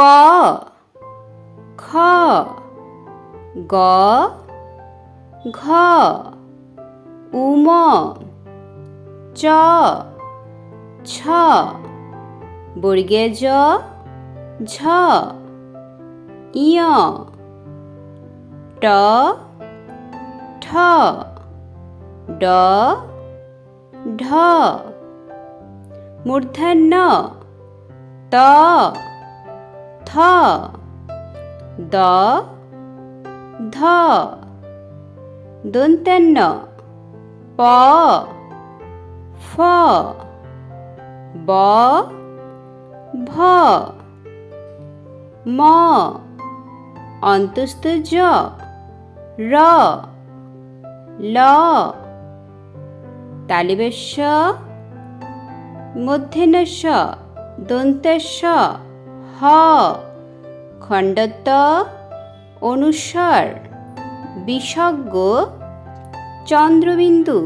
ক, খ, গ, ঘ, উম, চ, ছ, বর্গে জ, ঝ ইয় ট, ঠ, ড, ঢ, মূর্ধন্য, ত থ দ। ধ। দন্তান্ন। প। ফ। ব। ভ। ম। অন্তস্থ জ। র। ল। তালিবেশ মধ্যেনস্য দন্তেস্য হ। খণ্ডত অনুস্বর বিসজ্ঞ চন্দ্রবিন্দু।